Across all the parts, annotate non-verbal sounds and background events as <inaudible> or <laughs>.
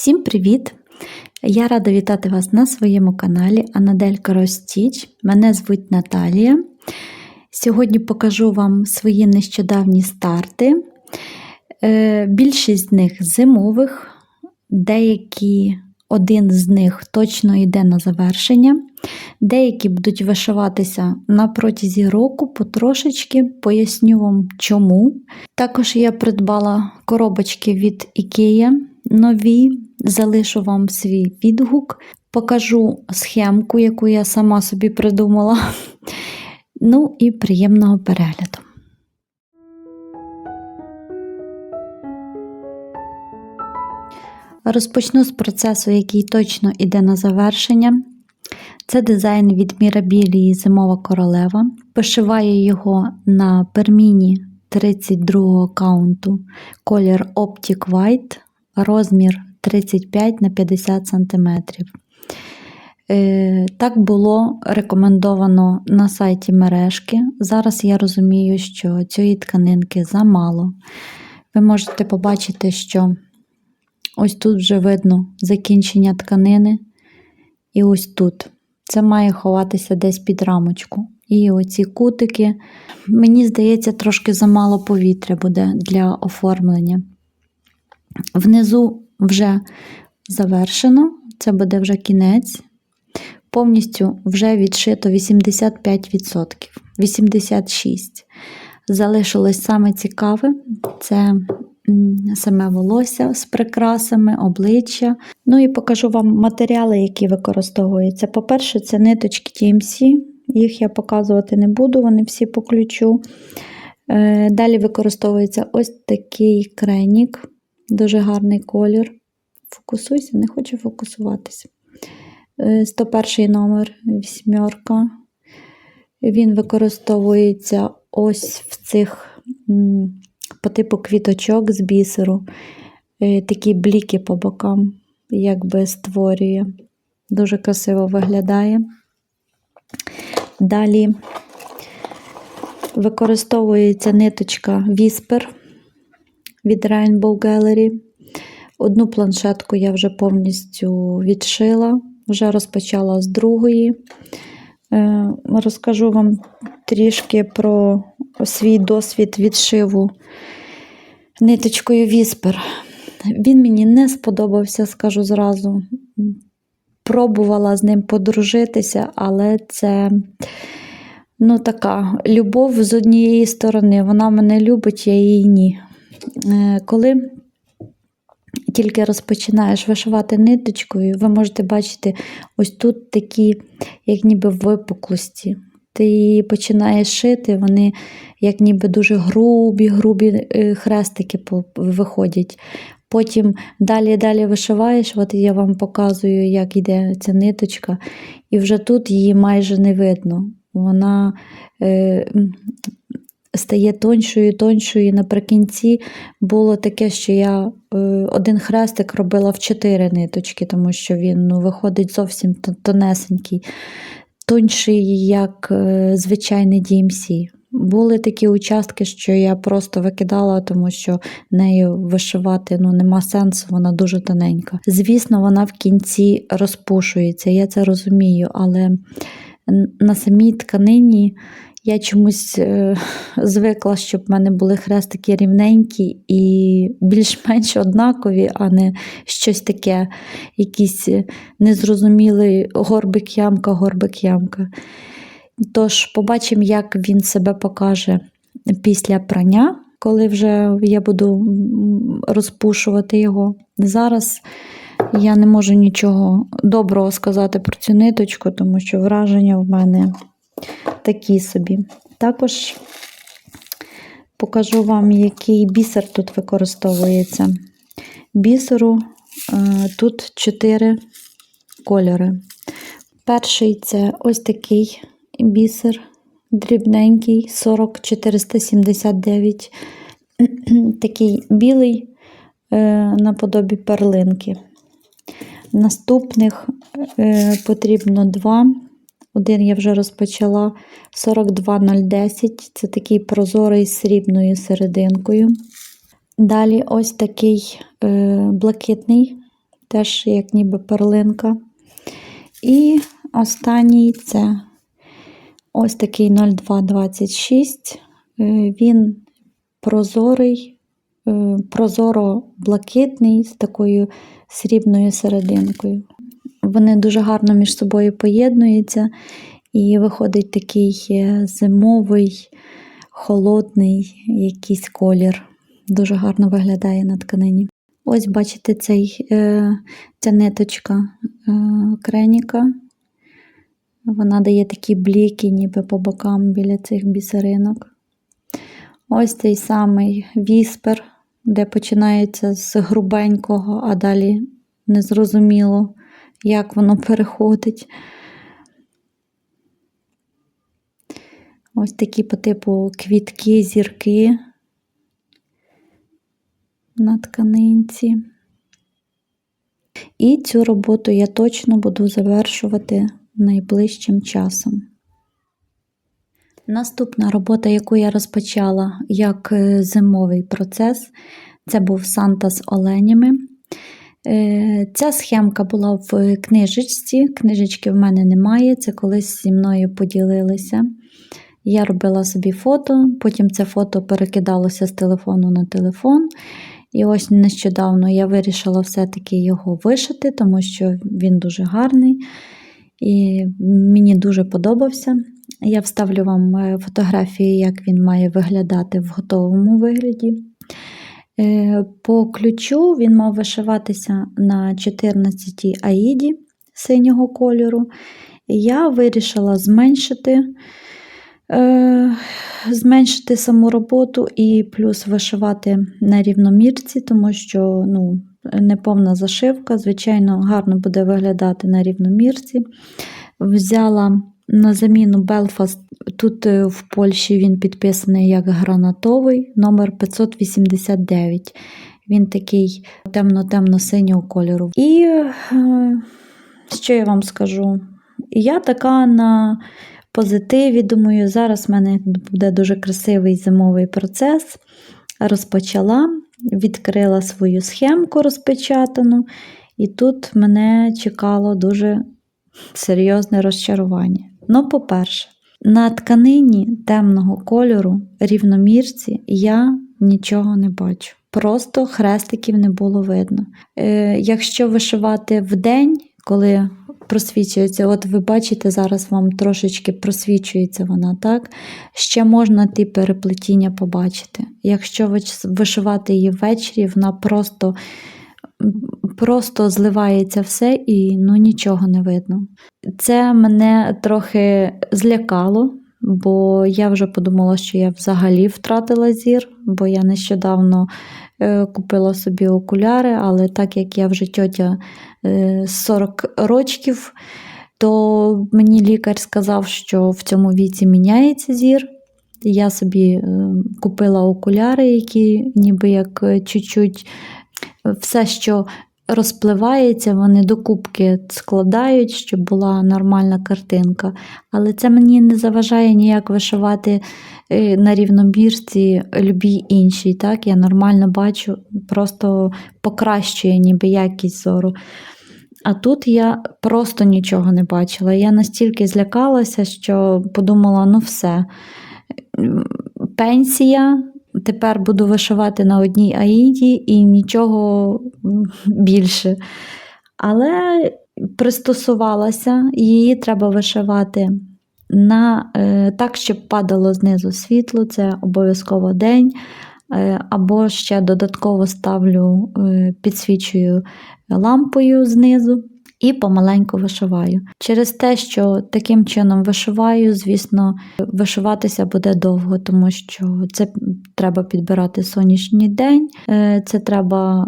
Всім привіт! Я рада вітати вас на своєму каналі Анаделька Ростіч. Мене звуть Наталія. Сьогодні покажу вам свої нещодавні старти. Е, Більшість з них зимових, деякі один з них точно йде на завершення. Деякі будуть вишиватися на протязі року потрошечки, поясню вам чому. Також я придбала коробочки від IKEA нові, залишу вам свій відгук, покажу схемку, яку я сама собі придумала. <laughs> Ну і приємного перегляду. Розпочну з процесу, який точно йде на завершення. Це дизайн від Мірабілії Зимова королева. Пошиваю його на перміні 32 каунту колір Optic White, розмір 35 на 50 см. Так було рекомендовано на сайті мережки. Зараз я розумію, що цієї тканинки замало. Ви можете побачити, що ось тут вже видно закінчення тканини. І ось тут. Це має ховатися десь під рамочку. І оці кутики, мені здається, трошки замало повітря буде для оформлення. Внизу вже завершено, це буде вже кінець. Повністю вже відшито 85%, 86%. Залишилось саме цікаве це саме волосся з прикрасами, обличчя. Ну і покажу вам матеріали, які використовуються. По-перше, це ниточки TMC, їх я показувати не буду, вони всі по ключу. Е, далі використовується ось такий кренік, дуже гарний колір. Фокусуйся, не хочу фокусуватися. 101 номер, вісьмерка. Він використовується ось в цих по типу квіточок з бісеру, такі бліки по бокам, якби створює. Дуже красиво виглядає. Далі використовується ниточка Whisper від Rainbow Gallery. Одну планшетку я вже повністю відшила, вже розпочала з другої. Розкажу вам трішки про свій досвід відшиву ниточкою Віспер. Він мені не сподобався, скажу зразу. Пробувала з ним подружитися, але це ну, така любов з однієї сторони. Вона мене любить, я її ні. Коли тільки розпочинаєш вишивати ниточкою, ви можете бачити ось тут такі, як ніби випуклості. Ти її починаєш шити, вони як ніби дуже грубі, грубі хрестики виходять. Потім далі-далі вишиваєш, от я вам показую, як йде ця ниточка, і вже тут її майже не видно. Вона е, стає тоншою, тоншою. І наприкінці було таке, що я е, один хрестик робила в чотири ниточки, тому що він ну, виходить зовсім тонесенький, тонший, як е, звичайний DMC. Були такі участки, що я просто викидала, тому що нею вишивати ну, нема сенсу, вона дуже тоненька. Звісно, вона в кінці розпушується, я це розумію, але на самій тканині я чомусь е, звикла, щоб в мене були хрестики рівненькі і більш-менш однакові, а не щось таке, якийсь незрозумілий горбик-ямка, горбик-ямка. Тож, побачимо, як він себе покаже після прання, коли вже я буду розпушувати його. Зараз я не можу нічого доброго сказати про цю ниточку, тому що враження в мене такі собі. Також покажу вам, який бісер тут використовується. Бісеру е, тут 4 кольори. Перший це ось такий бісер, дрібненький, 40479, <clears throat> такий білий е, наподобі перлинки. Наступних е, потрібно два. Один я вже розпочала 42010, це такий прозорий з срібною серединкою. Далі ось такий е, блакитний теж як ніби перлинка. І останній це ось такий 0226. Е, Він прозорий, е, прозоро-блакитний з такою срібною серединкою. Вони дуже гарно між собою поєднуються, і виходить такий е, зимовий, холодний якийсь колір. Дуже гарно виглядає на тканині. Ось, бачите, цей, е, ця ниточка е, креніка. Вона дає такі бліки, ніби по бокам біля цих бісеринок. Ось цей самий віспер, де починається з грубенького, а далі незрозуміло, як воно переходить. Ось такі по типу квітки, зірки на тканинці. І цю роботу я точно буду завершувати найближчим часом. Наступна робота, яку я розпочала як е, зимовий процес, це був Санта з оленями. Е, Ця схемка була в книжечці. Книжечки в мене немає, це колись зі мною поділилися. Я робила собі фото, потім це фото перекидалося з телефону на телефон. І ось нещодавно я вирішила все-таки його вишити, тому що він дуже гарний і мені дуже подобався. Я вставлю вам е, фотографії, як він має виглядати в готовому вигляді. Е, По ключу він мав вишиватися на 14 аїді синього кольору. Я вирішила зменшити е, зменшити саму роботу і плюс вишивати на рівномірці, тому що ну, неповна зашивка, звичайно, гарно буде виглядати на рівномірці. Взяла на заміну Белфаст. Тут е, в Польщі він підписаний як гранатовий номер 589. Він такий темно-темно-синього кольору. І е, що я вам скажу? Я така на позитиві, думаю, зараз в мене буде дуже красивий зимовий процес. Розпочала, відкрила свою схемку розпечатану, і тут мене чекало дуже серйозне розчарування. Ну, по-перше, на тканині темного кольору рівномірці я нічого не бачу. Просто хрестиків не було видно. Е, Якщо вишивати в день, коли просвічується, от ви бачите, зараз вам трошечки просвічується вона, так? Ще можна ті переплетіння побачити. Якщо вишивати її ввечері, вона просто просто зливається все і ну, нічого не видно. Це мене трохи злякало, бо я вже подумала, що я взагалі втратила зір, бо я нещодавно е, купила собі окуляри, але так як я вже тьотя е, 40 років, то мені лікар сказав, що в цьому віці міняється зір. Я собі е, купила окуляри, які ніби як е, чуть-чуть все, що розпливається, вони докупки складають, щоб була нормальна картинка. Але це мені не заважає ніяк вишивати е, на рівнобірці любій іншій. Так? Я нормально бачу, просто покращує ніби якість зору. А тут я просто нічого не бачила. Я настільки злякалася, що подумала: ну все, пенсія. Тепер буду вишивати на одній аїді і нічого більше. Але пристосувалася, її треба вишивати на, е, так, щоб падало знизу світло, це обов'язково день. Е, або ще додатково ставлю, е, підсвічую лампою знизу і помаленьку вишиваю. Через те, що таким чином вишиваю, звісно, вишиватися буде довго, тому що це треба підбирати сонячний день, е, це треба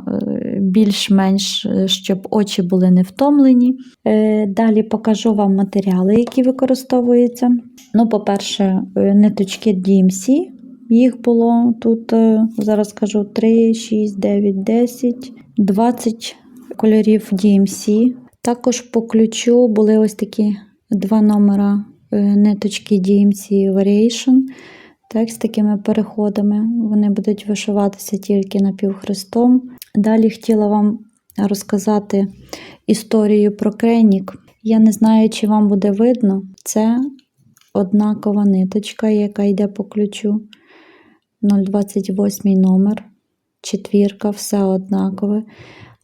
більш-менш, щоб очі були не втомлені. Далі покажу вам матеріали, які використовуються. Ну, По-перше, ниточки DMC. Їх було тут, зараз скажу, 3, 6, 9, 10, 20 кольорів DMC. Також по ключу були ось такі два номера ниточки DMC Variation. Так, з такими переходами. Вони будуть вишиватися тільки напівхрестом. Далі хотіла вам розказати історію про кренік. Я не знаю, чи вам буде видно. Це однакова ниточка, яка йде по ключу. 028 номер, четвірка, все однакове.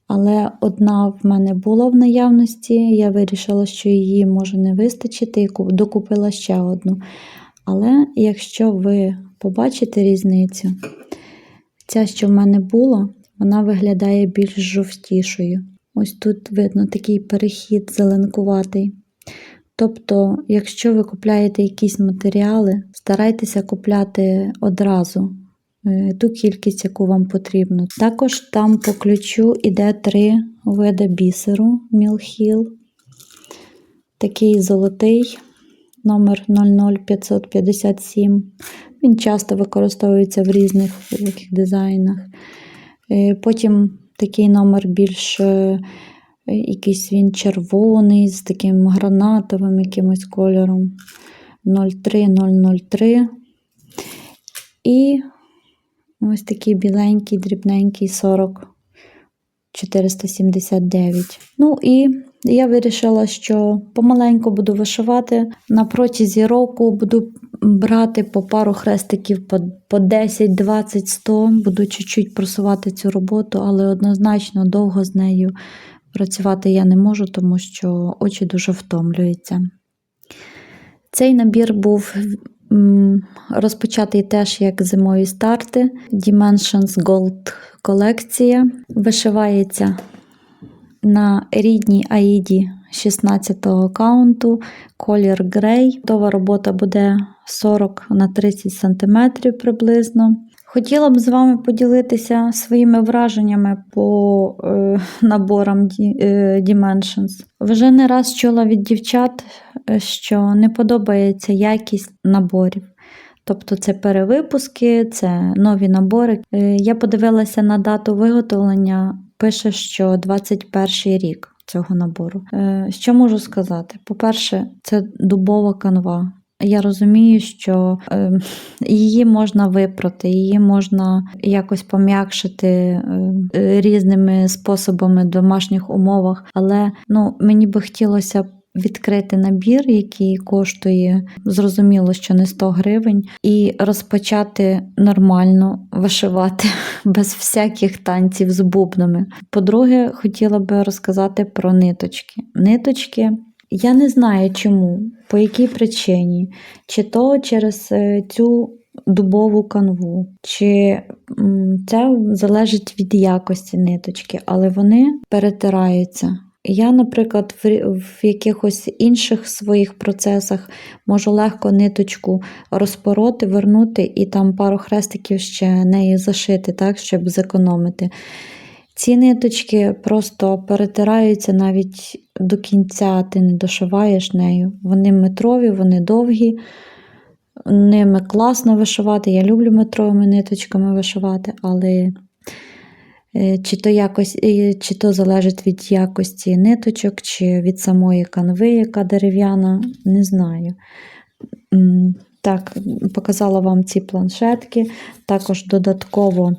Але одна в мене була в наявності. Я вирішила, що її може не вистачити, і докупила ще одну. Але якщо ви побачите різницю, ця, що в мене була, вона виглядає більш жовтішою. Ось тут видно такий перехід зеленкуватий. Тобто, якщо ви купляєте якісь матеріали, старайтеся купляти одразу ту кількість, яку вам потрібно. Також там по ключу іде три види бісеру Мілхіл. Такий золотий номер 00557. Він часто використовується в різних дизайнах. Е, Потім такий номер більш е, якийсь він червоний, з таким гранатовим якимось кольором. 03003. І ось такий біленький, дрібненький 40 479. Ну і я вирішила, що помаленьку буду вишивати. На протязі року буду брати по пару хрестиків по, по 10, 20, 100. Буду чуть-чуть просувати цю роботу, але однозначно довго з нею працювати я не можу, тому що очі дуже втомлюються. Цей набір був розпочатий теж як зимові старти. Dimensions Gold колекція. Вишивається на рідній Аїді 16-го каунту, колір грей. Готова робота буде 40 на 30 см приблизно. Хотіла б з вами поділитися своїми враженнями по е, наборам е, Dimensions. Вже не раз чула від дівчат, е, що не подобається якість наборів. Тобто це перевипуски, це нові набори. Е, Я подивилася на дату виготовлення, пише, що 21 рік цього набору. Е, Що можу сказати? По-перше, це дубова канва. Я розумію, що е, її можна випрати, її можна якось пом'якшити е, різними способами в домашніх умовах. Але ну, мені би хотілося відкрити набір, який коштує зрозуміло, що не 100 гривень, і розпочати нормально вишивати <laughs> без всяких танців з бубнами. По-друге, хотіла би розказати про ниточки. Ниточки. Я не знаю чому, по якій причині, чи то через е, цю дубову канву, чи це залежить від якості ниточки, але вони перетираються. Я, наприклад, в, в якихось інших своїх процесах можу легко ниточку розпороти, вернути і там пару хрестиків ще нею зашити, так, щоб зекономити. Ці ниточки просто перетираються навіть до кінця, ти не дошиваєш нею. Вони метрові, вони довгі, ними класно вишивати. Я люблю метровими ниточками вишивати, але е, чи то, якось, е, чи то залежить від якості ниточок, чи від самої канви, яка дерев'яна, не знаю. Так, показала вам ці планшетки. Також додатково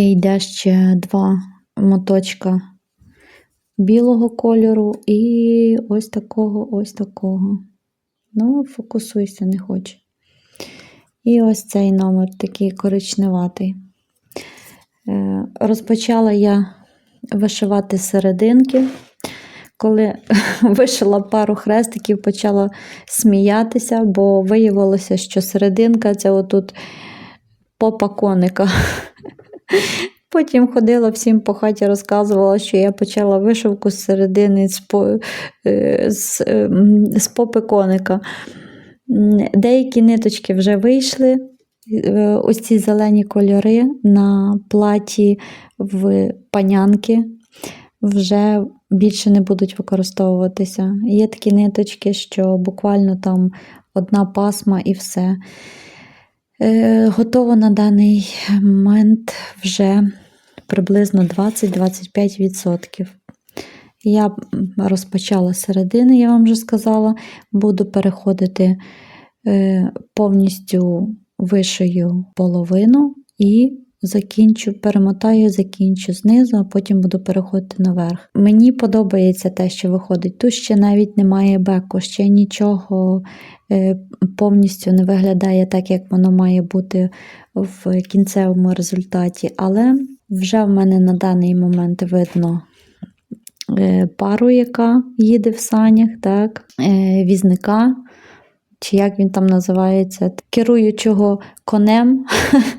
йде ще два моточка білого кольору і ось такого, ось такого. Ну, фокусуйся, не хочу. І ось цей номер такий коричневатий. Е, Розпочала я вишивати серединки. Коли <laughs> вишила пару хрестиків, почала сміятися, бо виявилося, що серединка це отут попа коника. <laughs> Потім ходила всім по хаті, розказувала, що я почала вишивку з середини з, по, е, з, е, з попи коника. Деякі ниточки вже вийшли. Е, Ось ці зелені кольори на платі в панянки вже більше не будуть використовуватися. Є такі ниточки, що буквально там одна пасма і все. Е, Готово на даний момент вже приблизно 20-25%. Я розпочала середини, я вам вже сказала, буду переходити е, повністю вишию половину і закінчу, перемотаю, закінчу знизу, а потім буду переходити наверх. Мені подобається те, що виходить. Тут ще навіть немає беку, ще нічого е, повністю не виглядає так, як воно має бути в кінцевому результаті. Але вже в мене на даний момент видно е, пару, яка їде в санях, так, е, візника. Чи як він там називається, керуючого конем.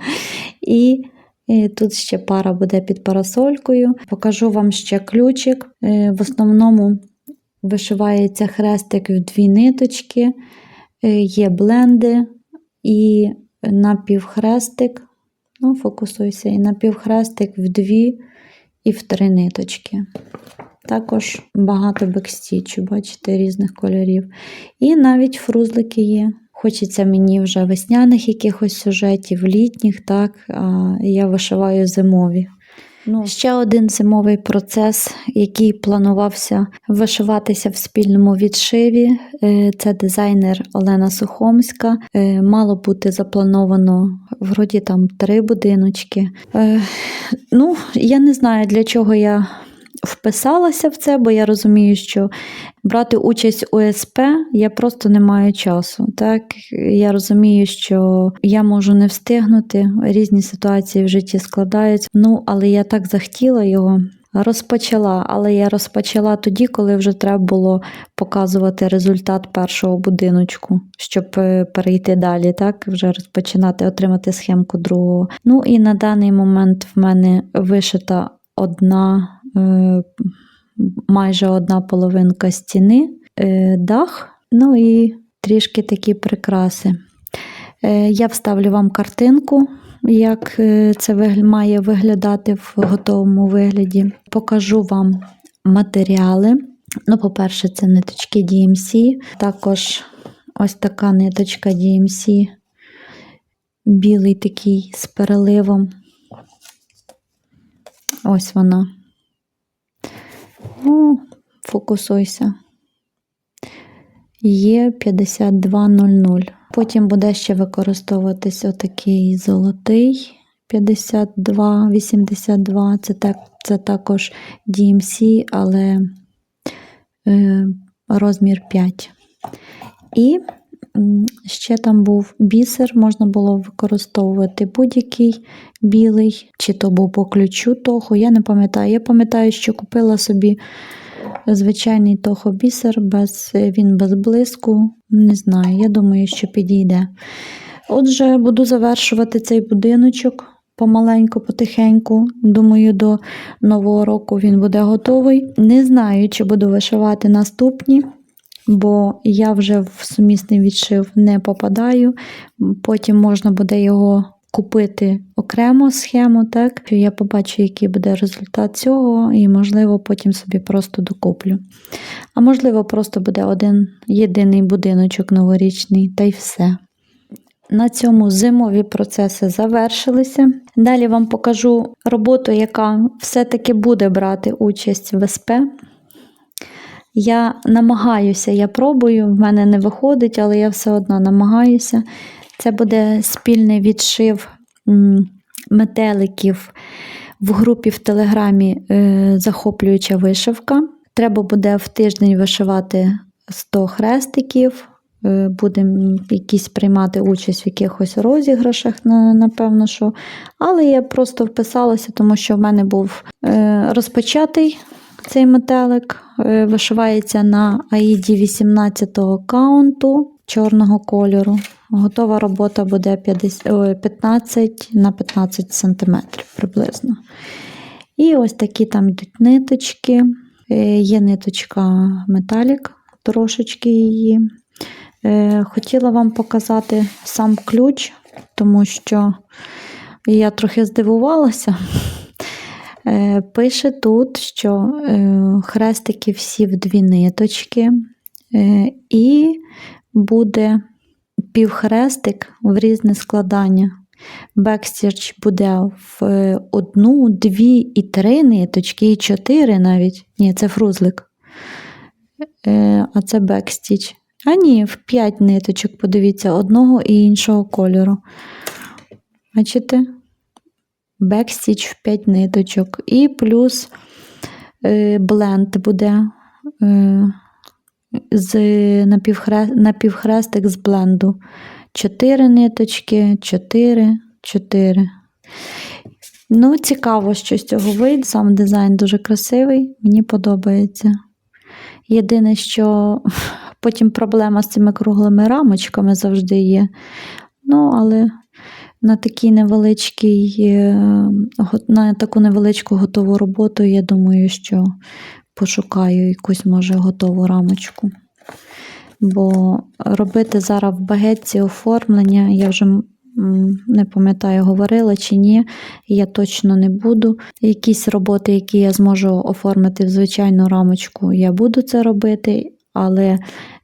<laughs> І і тут ще пара буде під парасолькою. Покажу вам ще ключик. Е, В основному вишивається хрестик в дві ниточки, Е, є бленди і напівхрестик. Ну, фокусуйся, і напівхрестик в дві і в три ниточки. Також багато бекстічу, бачите, різних кольорів. І навіть фрузлики є. Хочеться мені вже весняних якихось сюжетів, літніх, так, а я вишиваю зимові. Ну, ще один зимовий процес, який планувався вишиватися в спільному відшиві. е, Це дизайнер Олена Сухомська. Е, Мало бути заплановано вроді там три будиночки. Е, Ну, я не знаю, для чого я вписалася в це, бо я розумію, що брати участь у СП я просто не маю часу. Так я розумію, що я можу не встигнути, різні ситуації в житті складаються. Ну, але я так захотіла його. Розпочала, але я розпочала тоді, коли вже треба було показувати результат першого будиночку, щоб е, перейти далі, так вже розпочинати отримати схемку другого. Ну і на даний момент в мене вишита одна, майже одна половинка стіни, е, дах, ну і трішки такі прикраси. Е, Я вставлю вам картинку, як е, це має виглядати в готовому вигляді. Покажу вам матеріали. Ну, по-перше, це ниточки DMC, також ось така ниточка DMC, білий такий з переливом. Ось вона. Ну, фокусуйся. Є 5200. Потім буде ще використовуватись отакий золотий 5282. Це, так, це також DMC, але е, розмір 5. І ще там був бісер, можна було використовувати будь-який білий, чи то був по ключу того, я не пам'ятаю. Я пам'ятаю, що купила собі звичайний того бісер, без, він без блиску. Не знаю, я думаю, що підійде. Отже, буду завершувати цей будиночок помаленьку, потихеньку. Думаю, до нового року він буде готовий. Не знаю, чи буду вишивати наступні, бо я вже в сумісний відшив не попадаю. Потім можна буде його купити окремо схему, так? Я побачу, який буде результат цього, і, можливо, потім собі просто докуплю. А можливо, просто буде один єдиний будиночок новорічний, та й все. На цьому зимові процеси завершилися. Далі вам покажу роботу, яка все-таки буде брати участь в СП. Я намагаюся, я пробую, в мене не виходить, але я все одно намагаюся. Це буде спільний відшив метеликів в групі в Телеграмі е, Захоплююча вишивка. Треба буде в тиждень вишивати 100 хрестиків. е, Будемо якісь приймати участь в якихось розіграшах, напевно, що. Але я просто вписалася, тому що в мене був е, розпочатий цей метелик, е, вишивається на аїді 18-го каунту чорного кольору. Готова робота буде 50, 15 на 15 см приблизно. І ось такі там йдуть ниточки. Е, Є ниточка металік, трошечки її. Е, Хотіла вам показати сам ключ, тому що я трохи здивувалася. Е, Пише тут, що е, хрестики всі в дві ниточки, е, і буде півхрестик в різне складання. Бекстіч буде в одну, дві і три ниточки, і чотири навіть. Ні, це фрузлик. А це бекстіч. А ні, в п'ять ниточок, подивіться, одного і іншого кольору. Бачите? Бекстіч в 5 ниточок. І плюс е, бленд буде е, з напівхрестик з бленду. 4 ниточки, 4, 4. Ну, цікаво, що з цього вийде. Сам дизайн дуже красивий, мені подобається. Єдине, що <laughs> потім проблема з цими круглими рамочками завжди є. Ну, але на такий невеличкий, е, на таку невеличку готову роботу, я думаю, що пошукаю якусь, може, готову рамочку. Бо робити зараз в багетці оформлення, я вже не пам'ятаю, говорила чи ні, я точно не буду. Якісь роботи, які я зможу оформити в звичайну рамочку, я буду це робити, але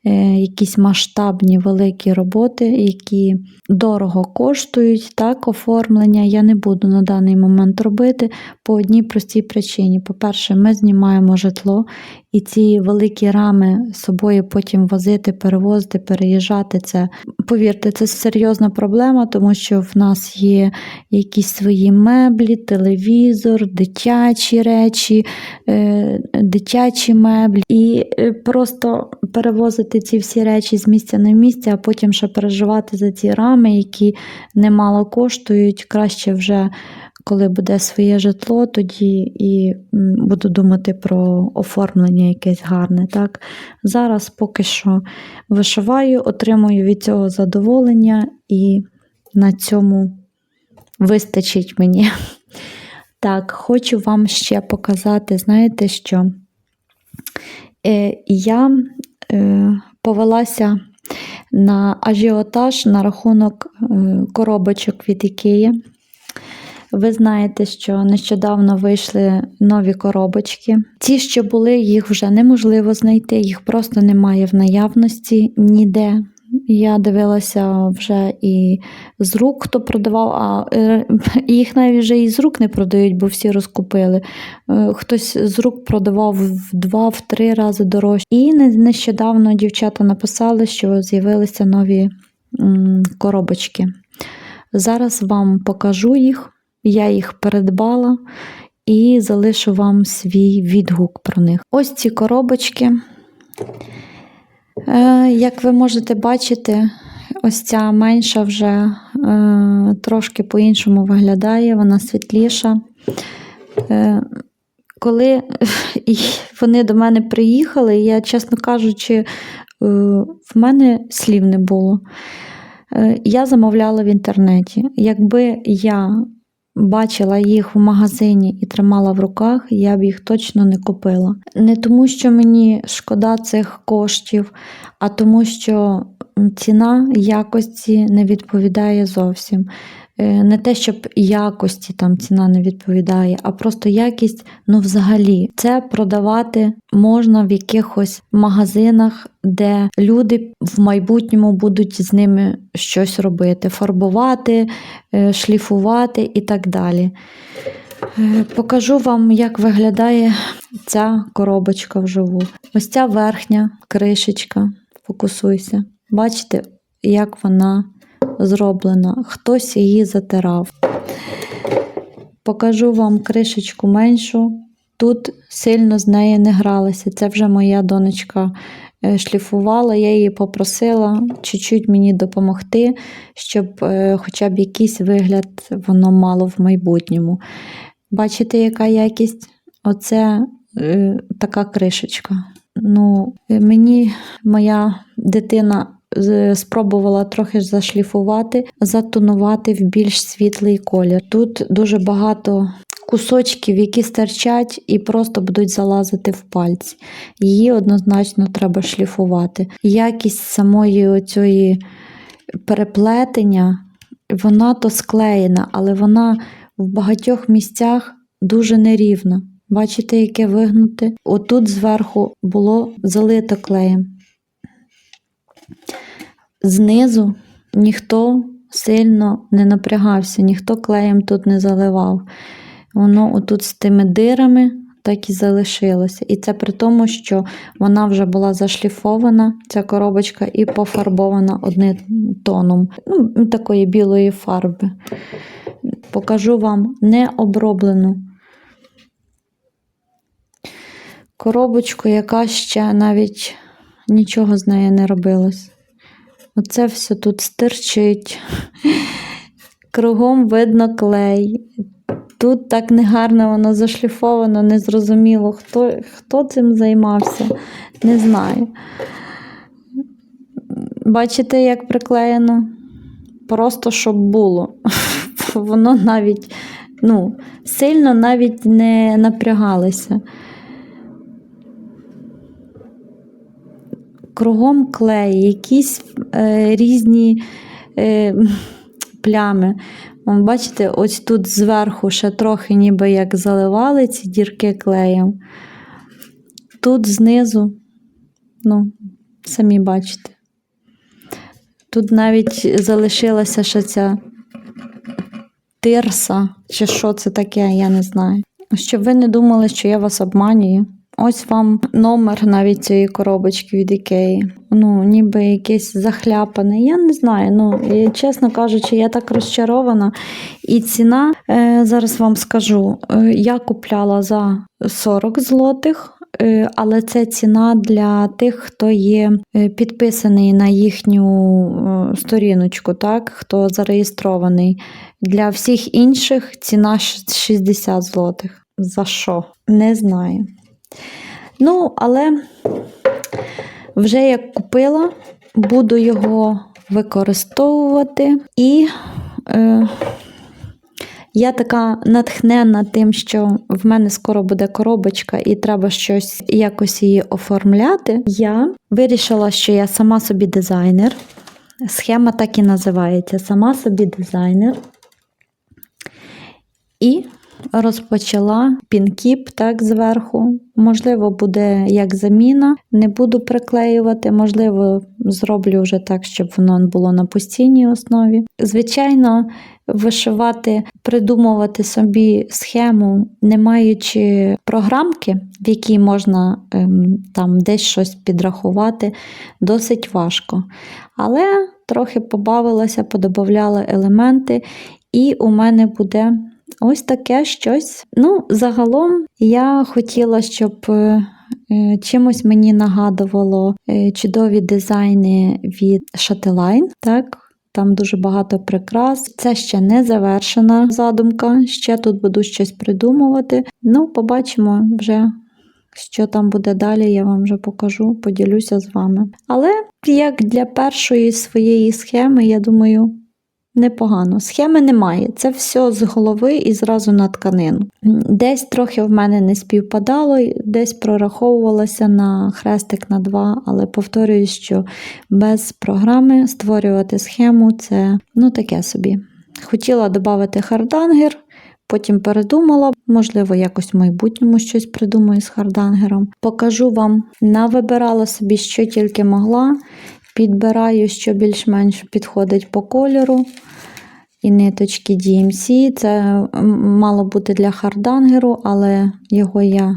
якісь масштабні великі роботи, які дорого коштують, так, оформлення, я не буду на даний момент робити по одній простій причині. По-перше, ми знімаємо житло, і ці великі рами з собою потім возити, перевозити, переїжджати. Це повірте, це серйозна проблема, тому що в нас є якісь свої меблі, телевізор, дитячі речі, е, дитячі меблі. І е, просто перевозити ці всі речі з місця на місце, а потім ще переживати за ці рами, які немало коштують. Краще вже. Коли буде своє житло, тоді і буду думати про оформлення якесь гарне. Так? Зараз поки що вишиваю, отримую від цього задоволення, і на цьому вистачить мені. <laughs> Так, хочу вам ще показати, знаєте що? Е, я повелася на ажіотаж на рахунок е, коробочок від Ікеї. Ви знаєте, що нещодавно вийшли нові коробочки. Ті, що були, їх вже неможливо знайти, їх просто немає в наявності ніде. Я дивилася вже і з рук, хто продавав, а е, <laughs> їх навіть вже і з рук не продають, бо всі розкупили. Е, Хтось з рук продавав в два, в три рази дорожче. І нещодавно дівчата написали, що з'явилися нові коробочки. Зараз вам покажу їх. Я їх передбала і залишу вам свій відгук про них. Ось ці коробочки. Е, Як ви можете бачити, ось ця менша вже е, трошки по-іншому виглядає, вона світліша. Е, Коли <laughs> вони до мене приїхали, я, чесно кажучи, в мене слів не було. Я замовляла в інтернеті. Якби я бачила їх в магазині і тримала в руках, я б їх точно не купила. Не тому, що мені шкода цих коштів, а тому, що ціна якості не відповідає зовсім. Е, Не те, щоб якості там ціна не відповідає, а просто якість, ну взагалі, це продавати можна в якихось магазинах, де люди в майбутньому будуть з ними щось робити, фарбувати, е, шліфувати і так далі. Е, Покажу вам, як виглядає ця коробочка вживу. Ось ця верхня кришечка. Фокусуйся. Бачите, як вона зроблена. Хтось її затирав. Покажу вам кришечку меншу. Тут сильно з нею не гралася. Це вже моя донечка е, шліфувала. Я її попросила чуть-чуть мені допомогти, щоб е, хоча б якийсь вигляд воно мало в майбутньому. Бачите, яка якість? Оце е, така кришечка. Ну, е, мені моя дитина спробувала трохи зашліфувати, затонувати в більш світлий колір. Тут дуже багато кусочків, які стирчать і просто будуть залазити в пальці. Її однозначно треба шліфувати. Якість самої цієї переплетення, вона то склеєна, але вона в багатьох місцях дуже нерівна. Бачите, яке вигнуте? Отут зверху було залито клеєм. Знизу ніхто сильно не напрягався, ніхто клеєм тут не заливав. Воно отут з тими дирами так і залишилося. І це при тому, що вона вже була зашліфована, ця коробочка, і пофарбована одним тоном ну, такої білої фарби. Покажу вам необроблену коробочку, яка ще навіть нічого з нею не робилось. Оце все тут стирчить. <laughs> Кругом видно клей. Тут так негарно воно зашліфовано, незрозуміло, хто, хто цим займався, не знаю. Бачите, як приклеєно? Просто щоб було. <laughs> Воно навіть ну, сильно навіть не напрягалося. Кругом клей, якісь е, різні е, плями. Бачите, ось тут зверху ще трохи ніби як заливали ці дірки клеєм. Тут знизу, ну, самі бачите. Тут навіть залишилася ще ця тирса, чи що це таке, я не знаю. Щоб ви не думали, що я вас обманюю. Ось вам номер навіть цієї коробочки від Ікеї. Ну, ніби якийсь захляпаний. Я не знаю. Ну, і, чесно кажучи, я так розчарована. І ціна, е, зараз вам скажу, е, я купляла за 40 злотих. Е, Але це ціна для тих, хто є підписаний на їхню сторіночку, так? хто зареєстрований. Для всіх інших ціна 60 злотих. За що? Не знаю. Ну, але вже як купила, буду його використовувати. І е, я така натхнена тим, що в мене скоро буде коробочка, і треба щось якось її оформляти. Я вирішила, що я сама собі дизайнер. Схема так і називається Сама собі дизайнер. І розпочала пінкіп так зверху. Можливо, буде як заміна, не буду приклеювати, можливо, зроблю вже так, щоб воно було на постійній основі. Звичайно, вишивати, придумувати собі схему, не маючи програмки, в якій можна ем, там десь щось підрахувати, досить важко. Але трохи побавилася, подобавляла елементи, і у мене буде ось таке щось. Ну, загалом я хотіла, щоб е, е, чимось мені нагадувало е, чудові дизайни від Shateline, так? Там дуже багато прикрас. Це ще не завершена задумка. Ще тут буду щось придумувати. Ну, побачимо вже, що там буде далі, я вам вже покажу, поділюся з вами. Але як для першої своєї схеми, я думаю, непогано. Схеми немає. Це все з голови і зразу на тканину. Десь трохи в мене не співпадало, десь прораховувалася на хрестик на два, але повторюю, що без програми створювати схему це ну таке собі. Хотіла додати хардангер, потім передумала, можливо, якось в майбутньому щось придумаю з хардангером. Покажу вам, навибирала собі, що тільки могла. Підбираю, що більш-менш підходить по кольору. І ниточки DMC. Це мало бути для хардангеру, але його я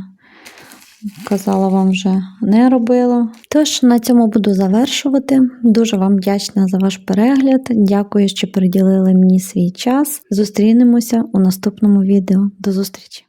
казала вам вже не робила. Тож на цьому буду завершувати. Дуже вам вдячна за ваш перегляд. Дякую, що приділили мені свій час. Зустрінемося у наступному відео. До зустрічі!